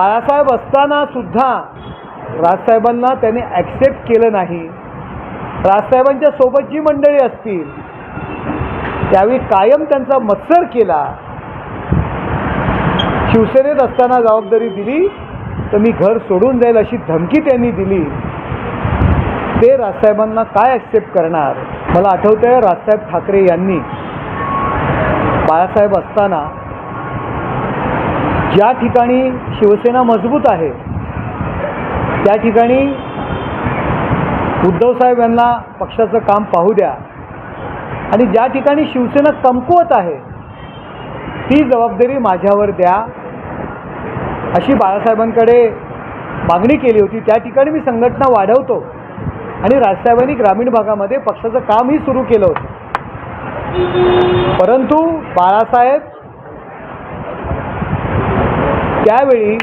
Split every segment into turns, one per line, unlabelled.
बाळासाहेब असताना सुद्धा राजसाहेबांना त्याने ॲक्सेप्ट केलं नाही. राजसाहेबांच्या सोबत जी मंडळी असतील त्यावेळी कायम त्यांचा मत्सर केला. शिवसेनेत असताना जबाबदारी दिली तर मी घर सोडून जाईल अशी धमकी त्यांनी दिली. ते राजसाहेबांना काय ॲक्सेप्ट करणार? मला आठवतं आहे राजसाहेब ठाकरे यांनी बाळासाहेब असताना ज्या ठिकाणी शिवसेना मजबूत आहे त्या ठिकाणी उद्धवसाहेब यांना पक्षाचं काम पाहू द्या. आणि ज्या ठिकाणी शिवसेना कमकुवत आहे ती जबाबदारी माझ्यावर द्या. अशी बाळासाहेबांकडे मागणी केली होती. त्या ठिकाणी मी संघटना वाढवतो. आणि राजसाहेबांनी ग्रामीण भागामध्ये पक्षाचं कामही सुरू केलं होतं. परंतु बाळासाहेब त्यावेळी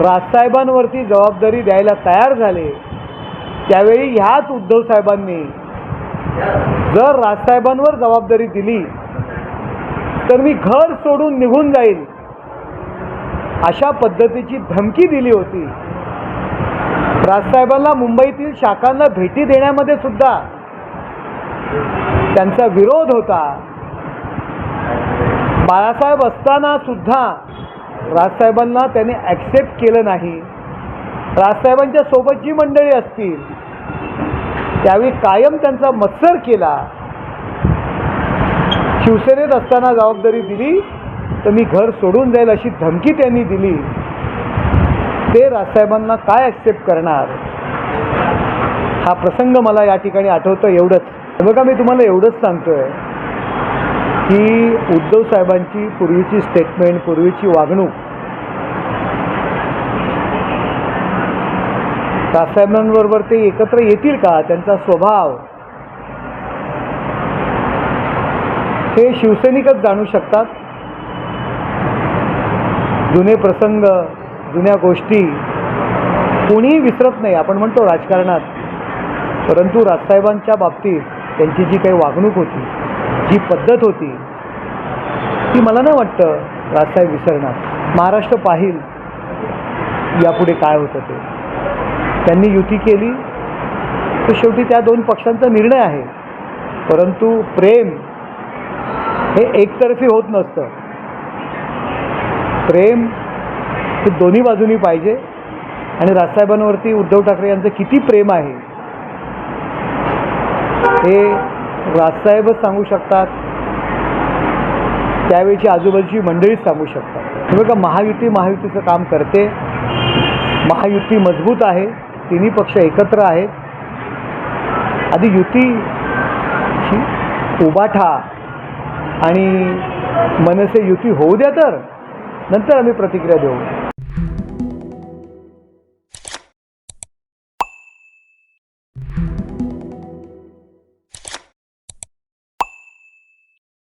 राजसाहेबांवरती जबाबदारी द्यायला तयार झाले त्यावेळी ह्याच उद्धव साहेबांनी जर राजसाहेबांवर जबाबदारी दिली तर मी घर सोडून निघून जाईल अशा पद्धतीची धमकी दिली होती. राजसाहेबांना मुंबईतील शाखांना भेटी देण्यामध्ये सुद्धा त्यांचा विरोध होता. बाळासाहेब असताना सुद्धा राजसाहेबांना त्याने ॲक्सेप्ट केलं नाही. राजसाहेबांच्या सोबत जी मंडळी असतील त्यावेळी कायम त्यांचा मत्सर केला. शिवसेनेत असताना जबाबदारी दिली तर मी घर सोडून जाईल अशी धमकी त्यांनी दिली. ते राजसाहेबांना काय ॲक्सेप्ट करणार? हा प्रसंग मला या ठिकाणी आठवतो एवढंच. बघा मी तुम्हाला एवढंच सांगतोय की उद्धव साहेबांची पूर्वीची स्टेटमेंट पूर्वीची वागणूक राजसाहेबांबरोबर ते एकत्र येतील का? त्यांचा स्वभाव. हे शिवसैनिकच जाणू शकतात. जुने प्रसंग जुन्या गोष्टी कोणीही विसरत नाही. आपण म्हणतो राजकारणात. परंतु राजसाहेबांच्या बाबतीत त्यांची जी काही वागणूक होती जी पद्धत होती ती मला नाही वाटतं राजसाहेब विसरणार. महाराष्ट्र पाहिल यापुढे काय होतं ते? त्यांनी युती केली. तर शेवटी त्या दोन पक्षांचा निर्णय आहे. परंतु प्रेम हे एकतर्फी होत नसतं. प्रेम हे दोन्ही बाजूनी पाहिजे. आणि राजसाहेबांवरती उद्धव ठाकरे यांचं किती प्रेम आहे हे राजसाहेबच सांगू शकतात. त्यावेळीची आजूबाजूची मंडळीच सांगू शकतात. हे बघा महायुती महायुतीचं काम करते. महायुती मजबूत आहे. तिन्ही पक्ष एकत्र आहेत. आधी युती उबाठा आणि मनसे युती होऊ द्या तर नंतर आम्ही प्रतिक्रिया देऊ.